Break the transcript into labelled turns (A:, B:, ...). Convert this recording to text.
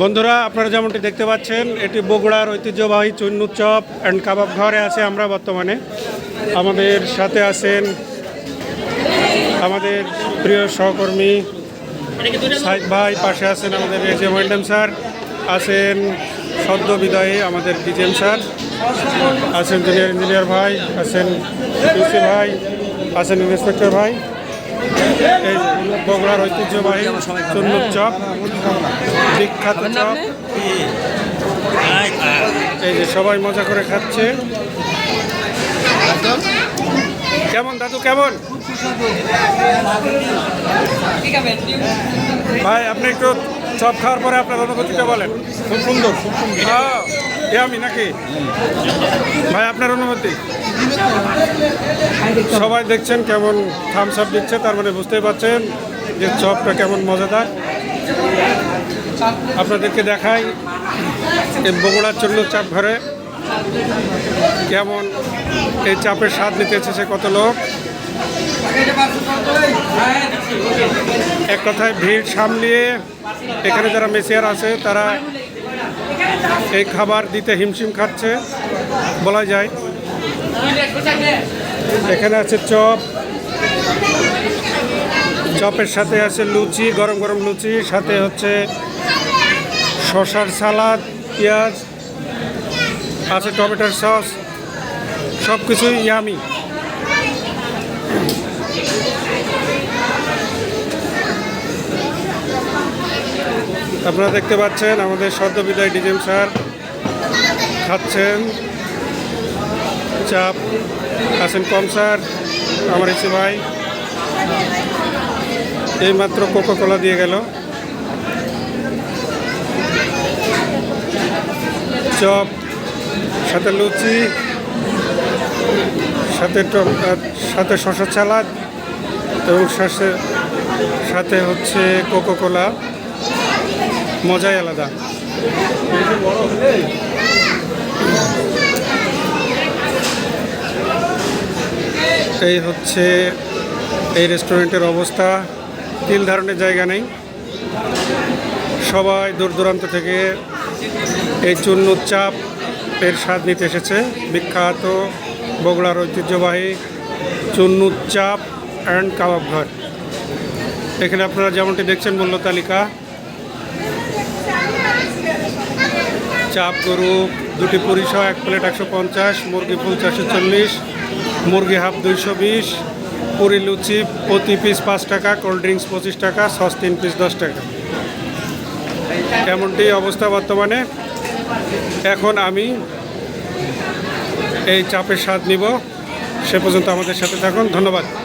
A: বন্ধুরা, আপনারা যেমনটি দেখতে পাচ্ছেন, এটি বগুড়ার ঐতিহ্যবাহী চুন্নু চপ অ্যান্ড কাবাব ঘরে আছে আমরা বর্তমানে। আমাদের সাথে আছেন আমাদের প্রিয় সহকর্মী সাইদ ভাই, পাশে আছেন আমাদের এস এম স্যার আছেন সদ্য বিদায়ী আমাদের ডিজেম স্যার আছেন জুনিয়র ইঞ্জিনিয়ার ভাই, আছেন ইউসি ভাই, আছেন ইন্সপেক্টর ভাই। এই বগুড়ার ঐতিহ্যবাহী চুন্নুর চপ বিখ্যাত চপ এই যে সবাই মজা করে খাচ্ছে। কেমন দাদু কেমন? ভাই আপনি একটু চপ খাওয়ার পরে আপনার অনুভূতিটা বলেন। খুব সুন্দর খুব সুন্দর। আমি নাকি? ভাই, আপনার অনুভূতি সবাই দেখছেন কেমন থামস আপ দিচ্ছে, তার মানে বুঝতেই পারছেন যে চপটা কেমন মজাদার। আপনাদেরকে দেখাই বগুড়ার জন্য চাপ ঘরে কেমন এই চাপের স্বাদ নিতে এসেছে কত লোক। এক কথায় ভিড় সামলিয়ে এখানে যারা মেসিয়ার আছে, তারা এই খাবার দিতে হিমশিম খাচ্ছে, বলা যায়। এখানে আছে চপ। চপের সাথে আছে লুচি, গরম গরম লুচি, সাথে হচ্ছে শশার সালাদ, পেঁয়াজ, আছে টমেটোর সস সব কিছুই ইয়ামি আপনারা দেখতে পাচ্ছেন, আমাদের সদ্য বিদায় ডিজেম স্যার খাচ্ছেন। চাপ আছেন কম স্যার, আমার এসে ভাই। এইমাত্র কোকো কোলা দিয়ে গেল। চপ, সাথে লুচি, সাথে সাথে শশা সালাদ এবং সাথে হচ্ছে কোকো কোলা মজাই আলাদা। এই হচ্ছে এই রেস্টুরেন্টের অবস্থা। তিল ধারণের জায়গা নেই। সবাই দূর দূরান্ত থেকে এই চুন্নুর চাপ এর স্বাদ নিতে এসেছে। বিখ্যাত বগুড়ার ঐতিহ্যবাহী চুন্নুর চাপ অ্যান্ড কাবাব ঘর। এখানে আপনারা যেমনটি দেখছেন মূল্য তালিকা চাপ, গরু, দুটি পরিষহ এক প্লেট একশো পঞ্চাশ, মুরগি ফুল চারশো চল্লিশ, মুরগি হাফ দুইশো বিশ, পুরি লুচি প্রতি পিস পাঁচ টাকা কোল্ড ড্রিঙ্কস পঁচিশ টাকা সস তিন পিস দশ টাকা। এমনটি অবস্থা বর্তমানে। এখন আমি এই চাপের স্বাদ নিব। সে পর্যন্ত আমাদের সাথে থাকুন। ধন্যবাদ।